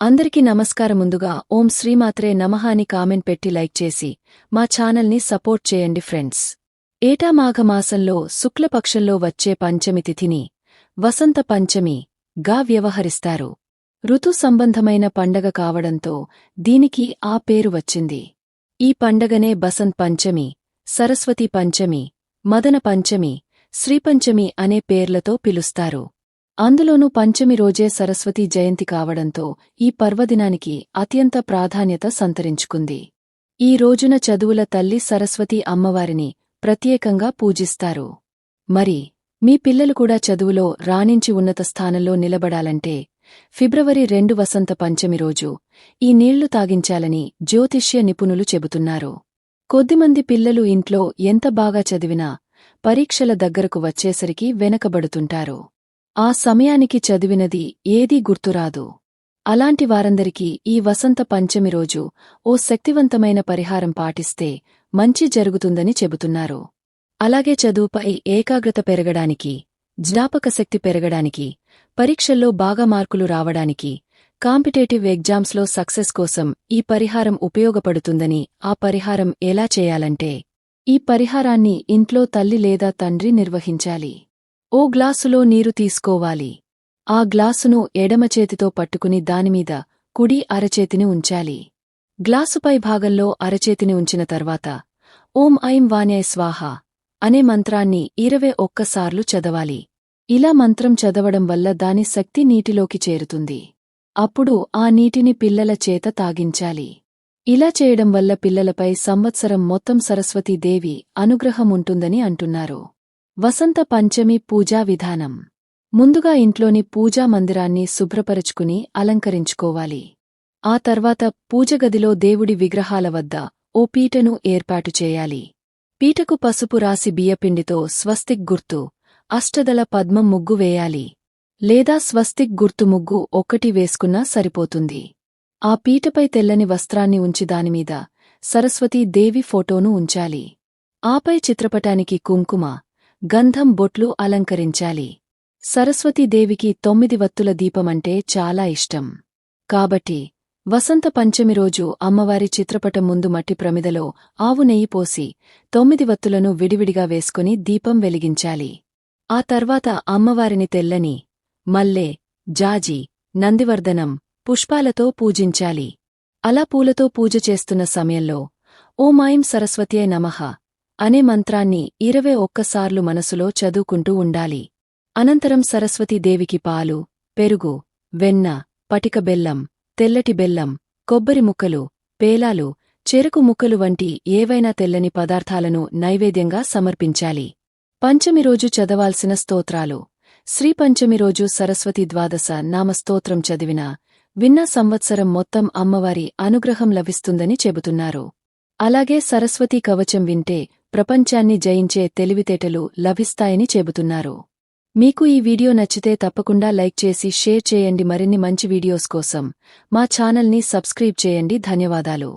అందరికీ నమస్కారం ముందుగా ఓం శ్రీమాత్రే నమః అని కామెంట్ పెట్టి లైక్ చేసి మా ఛానల్ని సపోర్ట్ చేయండి ఫ్రెండ్స్. ఏటా మాఘమాసంలో శుక్లపక్షంలో వచ్చే పంచమి తిథిని వసంత పంచమి గా వ్యవహరిస్తారు. ఋతు సంబంధమైన పండగ కావడంతో దీనికి ఆ పేరు వచ్చింది. ఈ పండగనే బసంత్ పంచమి సరస్వతి పంచమి మదన పంచమి శ్రీపంచమి అనే పేర్లతో పిలుస్తారు. అందులోనూ పంచమి రోజే సరస్వతీ జయంతి కావడంతో ఈ పర్వదినానికి అత్యంత ప్రాధాన్యత సంతరించుకుంది. ఈ రోజున చదువుల తల్లి సరస్వతీ అమ్మవారిని ప్రత్యేకంగా పూజిస్తారు. మరి మీ పిల్లలు కూడా చదువులో రాణించి ఉన్నత స్థానంలో నిలబడాలంటే ఫిబ్రవరి రెండు వసంత పంచమి రోజు ఈ నీళ్ళు తాగించాలని జ్యోతిష్య నిపుణులు చెబుతున్నారు. కొద్దిమంది పిల్లలు ఇంట్లో ఎంత బాగా చదివినా పరీక్షల దగ్గరకు వచ్చేసరికి వెనకబడుతుంటారు. ఆ సమయానికి చదివినది ఏదీ గుర్తురాదు. అలాంటి వారందరికీ ఈ వసంత పంచమి రోజు ఓ శక్తివంతమైన పరిహారం పాటిస్తే మంచి జరుగుతుందని చెబుతున్నారు. అలాగే చదువుపై ఏకాగ్రత పెరగడానికి జ్ఞాపకశక్తి పెరగడానికి పరీక్షల్లో బాగా మార్కులు రావడానికి కాంపిటేటివ్ ఎగ్జామ్స్లో సక్సెస్ కోసం ఈ పరిహారం ఉపయోగపడుతుందని ఆ పరిహారం ఎలా చేయాలంటే ఈ పరిహారాన్ని ఇంట్లో తల్లి లేదా తండ్రి నిర్వహించాలి. ఓ గ్లాసులో నీరు తీసుకోవాలి. ఆ గ్లాసును ఎడమ చేతితో పట్టుకుని దానిమీద కుడి అరచేతిని ఉంచాలి. గ్లాసుపై భాగంలో అరచేతిని ఉంచిన తర్వాత ఓం ఐం వానే స్వాహ అనే మంత్రాన్ని ఇరవై ఒక్కసార్లు చదవాలి. ఇలా మంత్రం చదవడం వల్ల దాని శక్తి నీటిలోకి చేరుతుంది. అప్పుడు ఆ నీటిని పిల్లల చేత తాగించాలి. ఇలా చేయడం వల్ల పిల్లలపై సంవత్సరం మొత్తం సరస్వతీదేవి అనుగ్రహం ఉంటుందని అంటున్నారు. వసంత పంచమి పూజా విధానం. ముందుగా ఇంట్లోని పూజా మందిరాన్ని శుభ్రపరుచుకుని అలంకరించుకోవాలి. ఆ తర్వాత పూజగదిలో దేవుడి విగ్రహాల వద్ద ఓ పీటను ఏర్పాటు చేయాలి. పీటకు పసుపు రాసి బియ్యపిండితో స్వస్తిక్ గుర్తు అష్టదళ పద్మం ముగ్గు వేయాలి. లేదా స్వస్తిక్ గుర్తు ముగ్గు ఒక్కటి వేసుకున్నా సరిపోతుంది. ఆ పీటపై తెల్లని వస్త్రాన్ని ఉంచి దానిమీద సరస్వతీ దేవి ఫోటోను ఉంచాలి. ఆపై చిత్రపటానికి కుంకుమ గంధం బొట్లు అలంకరించాలి. సరస్వతీదేవికి తొమ్మిది వత్తుల దీపమంటే చాలా ఇష్టం. కాబట్టి వసంత పంచమి రోజు అమ్మవారి చిత్రపటం ముందు మట్టి ప్రమిదలో ఆవు నెయ్యి పోసి తొమ్మిది వత్తులను విడివిడిగా వేసుకుని దీపం వెలిగించాలి. ఆ తర్వాత అమ్మవారిని తెల్లని మల్లె జాజి నందివర్ధనం పుష్పాలతో పూజించాలి. అలా పూలతో పూజ చేస్తున్న సమయంలో ఓ మాయం సరస్వత్యై నమః. అనే మంత్రాన్ని ఇరవై ఒక్కసార్లు మనసులో చదువుకుంటూ ఉండాలి. అనంతరం సరస్వతీదేవికి పాలు పెరుగు వెన్న పటిక బెల్లం తెల్లటి బెల్లం కొబ్బరి ముక్కలు పేలాలు చెరుకు ముక్కలు వంటి ఏవైనా తెల్లని పదార్థాలను నైవేద్యంగా సమర్పించాలి. పంచమి రోజు చదవాల్సిన స్తోత్రాలు. శ్రీపంచమి రోజు సరస్వతి ద్వాదశ నామ స్తోత్రం చదివినా విన్న సంవత్సరం మొత్తం అమ్మవారి అనుగ్రహం లభిస్తుందని చెబుతున్నారు. అలాగే సరస్వతీ కవచం వింటే ప్రపంచాన్ని జయించే తెలివితేటలు లభిస్తాయని చెబుతున్నారు. మీకు ఈ వీడియో నచ్చితే తప్పకుండా లైక్ చేసి షేర్ చేయండి. మరిన్ని మంచి వీడియోస్ కోసం మా ఛానల్ని సబ్స్క్రైబ్ చేయండి. ధన్యవాదాలు.